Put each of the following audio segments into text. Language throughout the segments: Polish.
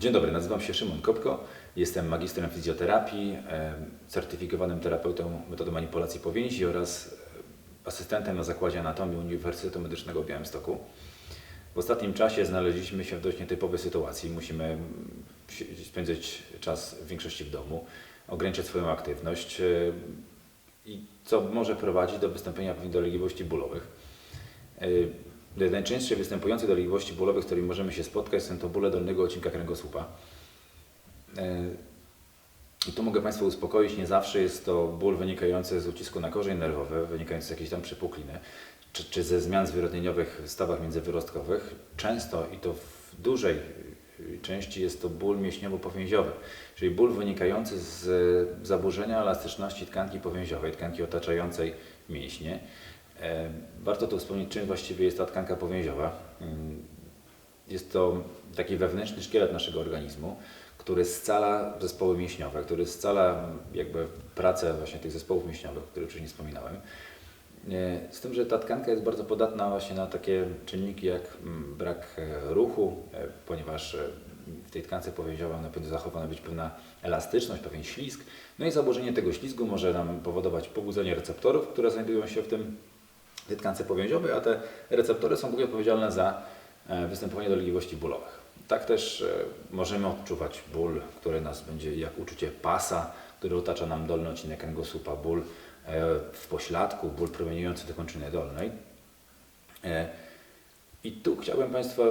Dzień dobry, nazywam się Szymon Kopko, jestem magistrem fizjoterapii, certyfikowanym terapeutą metody manipulacji powięzi oraz asystentem na Zakładzie Anatomii Uniwersytetu Medycznego w Białymstoku. W ostatnim czasie znaleźliśmy się w dość nietypowej sytuacji. Musimy si- spędzać czas w większości w domu, ograniczać swoją aktywność i co może prowadzić do wystąpienia pewnych dolegliwości bólowych. Najczęściej występujące dolegliwości bólowe, z którymi możemy się spotkać, są to bóle dolnego odcinka kręgosłupa. E, I tu mogę Państwa uspokoić, nie zawsze jest to ból wynikający z ucisku na korzeń nerwowy, wynikający z jakiejś tam przypukliny, czy, czy ze zmian zwyrodnieniowych w stawach międzywyrostkowych. Często i to w dużej części jest to ból mięśniowo-powięziowy, czyli ból wynikający z zaburzenia elastyczności tkanki powięziowej, tkanki otaczającej mięśnie. Warto tu wspomnieć, czym właściwie jest ta tkanka powięziowa. Jest to taki wewnętrzny szkielet naszego organizmu, który scala zespoły mięśniowe, który scala mm, jakby pracę właśnie tych zespołów mięśniowych, o których wcześniej wspominałem. E, Z tym, że ta tkanka jest bardzo podatna właśnie na takie czynniki jak mm, brak e, ruchu, e, ponieważ w tej tkance powięziowej na pewno zachowana być pewna elastyczność, pewien ślizg. No i zaburzenie tego ślizgu może nam powodować pobudzenie receptorów, które znajdują się w tym tej tkance powięziowej, a te receptory są głównie odpowiedzialne za e, występowanie dolegliwości bólowych. Tak też e, możemy odczuwać ból, który nas będzie jak uczucie pasa, który otacza nam dolny odcinek kręgosłupa, ból e, w pośladku, ból promieniujący do kończyny dolnej. I tu chciałbym Państwa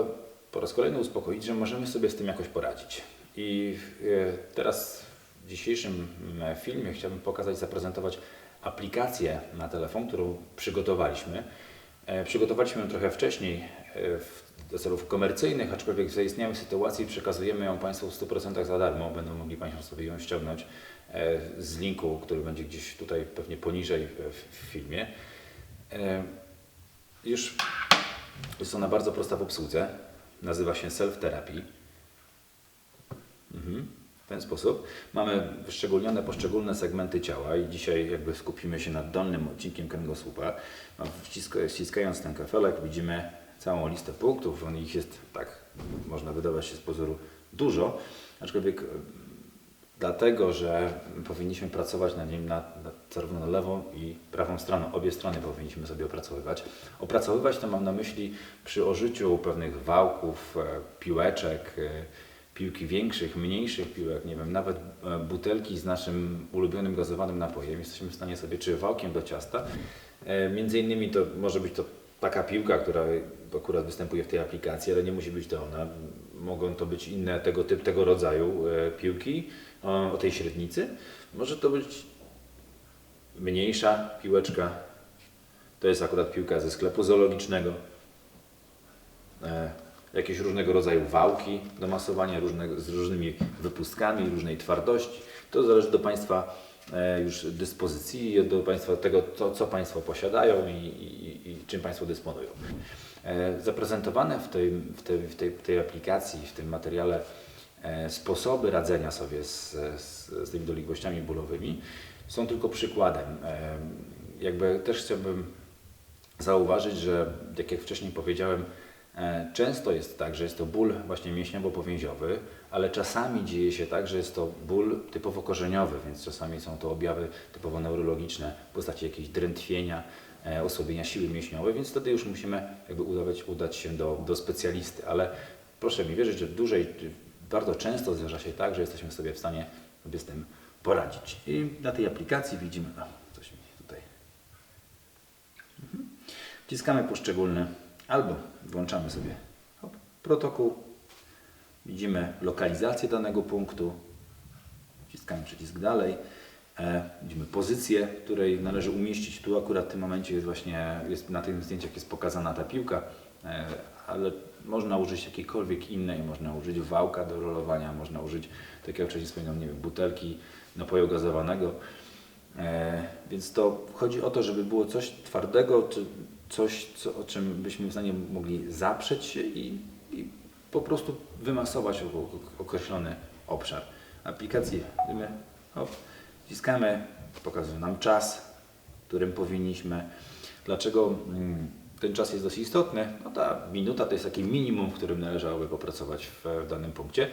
po raz kolejny uspokoić, że możemy sobie z tym jakoś poradzić. I teraz w dzisiejszym filmie chciałbym pokazać, zaprezentować aplikację na telefon, którą przygotowaliśmy. E, Przygotowaliśmy ją trochę wcześniej e, do celów komercyjnych, aczkolwiek w zaistniałej sytuacji przekazujemy ją Państwu w 100% za darmo. Będą mogli Państwo sobie ją ściągnąć e, z linku, który będzie gdzieś tutaj pewnie poniżej w, filmie. Już jest ona bardzo prosta w obsłudze. Nazywa się Self Therapy. Mhm. W ten sposób mamy wyszczególnione poszczególne segmenty ciała i dzisiaj jakby skupimy się nad dolnym odcinkiem kręgosłupa. No, wciska- Ściskając ten kafelek widzimy całą listę punktów. On ich jest tak, można wydawać się z pozoru dużo, aczkolwiek e, dlatego, że powinniśmy pracować nad nim na, na, zarówno na lewą i prawą stroną. Obie strony powinniśmy sobie opracowywać. Opracowywać to mam na myśli przy użyciu pewnych wałków, e, piłeczek, e, piłki większych, mniejszych piłek, nie wiem, nawet e, butelki z naszym ulubionym gazowanym napojem. Jesteśmy w stanie sobie, czy wałkiem do ciasta. E, Między innymi to może być to taka piłka, która akurat występuje w tej aplikacji, ale nie musi być to ona. Mogą to być inne tego typu, tego rodzaju e, piłki o, o tej średnicy. Może to być mniejsza piłeczka. To jest akurat piłka ze sklepu zoologicznego. Jakieś różnego rodzaju wałki do masowania różnego, z różnymi wypustkami, różnej twardości. To zależy do Państwa e, już dyspozycji do Państwa tego, co, Państwo posiadają i, i, i czym Państwo dysponują. E, zaprezentowane w tej, w, tej, w, tej, w tej aplikacji, w tym materiale e, sposoby radzenia sobie z, z, z tymi dolegliwościami bólowymi są tylko przykładem. Jakby też chciałbym zauważyć, że tak jak wcześniej powiedziałem, często jest tak, że jest to ból właśnie mięśniowo-powięziowy, ale czasami dzieje się tak, że jest to ból typowo korzeniowy, więc czasami są to objawy typowo neurologiczne w postaci jakiegoś drętwienia, e, osłabienia siły mięśniowej, więc wtedy już musimy jakby udawać, udać się do, do specjalisty, ale proszę mi wierzyć, że dłużej, bardzo często zdarza się tak, że jesteśmy sobie w stanie sobie z tym poradzić. I na tej aplikacji widzimy, o, coś mi tutaj. Wciskamy poszczególne albo włączamy sobie hop, protokół, widzimy lokalizację danego punktu, wciskamy przycisk dalej, e, widzimy pozycję, której należy umieścić. Tu akurat w tym momencie jest właśnie, jest, na tych zdjęciach jest pokazana ta piłka, e, ale można użyć jakiejkolwiek innej, można użyć wałka do rolowania, można użyć, tak jak wcześniej wspominałem, nie wiem, butelki napoju gazowanego. E, więc to chodzi o to, żeby było coś twardego, czy coś, co, o czym byśmy w stanie mogli zaprzeć się i, i po prostu wymasować określony obszar. Aplikację wiemy, hop, wciskamy, pokazuje nam czas, którym powinniśmy. Dlaczego mm, ten czas jest dosyć istotny. No ta minuta to jest takie minimum, w którym należałoby popracować w, w danym punkcie.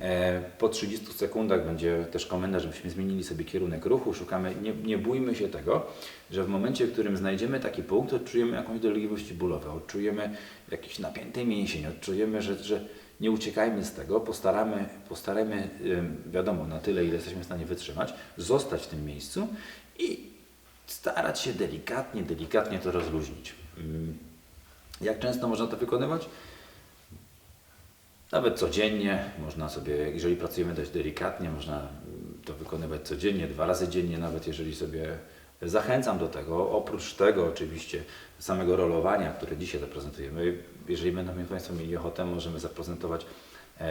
E, po 30 sekundach będzie też komenda, żebyśmy zmienili sobie kierunek ruchu. Szukamy, nie, nie bójmy się tego, że w momencie, w którym znajdziemy taki punkt, odczujemy jakąś dolegliwość bólowe, odczujemy jakiś napięty mięsień, odczujemy, że, że nie uciekajmy z tego, postaramy, postaramy, wiadomo, na tyle, ile jesteśmy w stanie wytrzymać, zostać w tym miejscu i starać się delikatnie, delikatnie to rozluźnić. Ym, Jak często można to wykonywać? Nawet codziennie, można sobie, jeżeli pracujemy dość delikatnie, można to wykonywać codziennie, dwa razy dziennie, nawet jeżeli sobie zachęcam do tego. Oprócz tego oczywiście samego rolowania, które dzisiaj zaprezentujemy, jeżeli będą Państwo mieli ochotę, możemy zaprezentować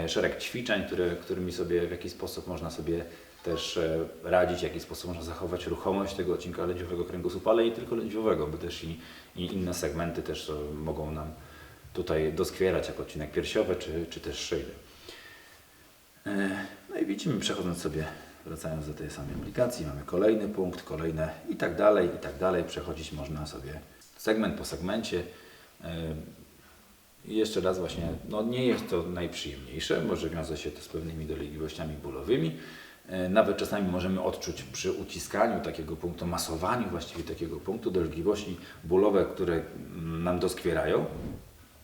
szereg ćwiczeń, które, którymi sobie w jakiś sposób można sobie też e, radzić, w jaki sposób można zachować ruchomość tego odcinka lędźwiowego kręgosłupa, ale nie tylko lędźwiowego, bo też i, i inne segmenty też e, mogą nam tutaj doskwierać, jak odcinek piersiowy czy, czy też szyjny. E, No i widzimy, przechodząc sobie, wracając do tej samej aplikacji, mamy kolejny punkt, kolejne i tak dalej, i tak dalej. Przechodzić można sobie segment po segmencie. I jeszcze raz właśnie, no nie jest to najprzyjemniejsze, może wiąże się to z pewnymi dolegliwościami bólowymi. E, Nawet czasami możemy odczuć przy uciskaniu takiego punktu, masowaniu właściwie takiego punktu dolegliwości bólowe, które mm, nam doskwierają.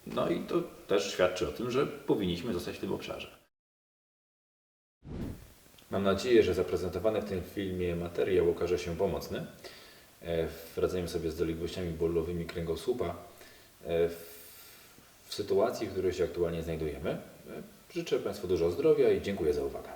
No i to też świadczy o tym, że powinniśmy zostać w tym obszarze. Mam nadzieję, że zaprezentowany w tym filmie materiał okaże się pomocny e, w radzeniu sobie z dolegliwościami bólowymi kręgosłupa e, w, sytuacji, w której się aktualnie znajdujemy. E, Życzę Państwu dużo zdrowia i dziękuję za uwagę.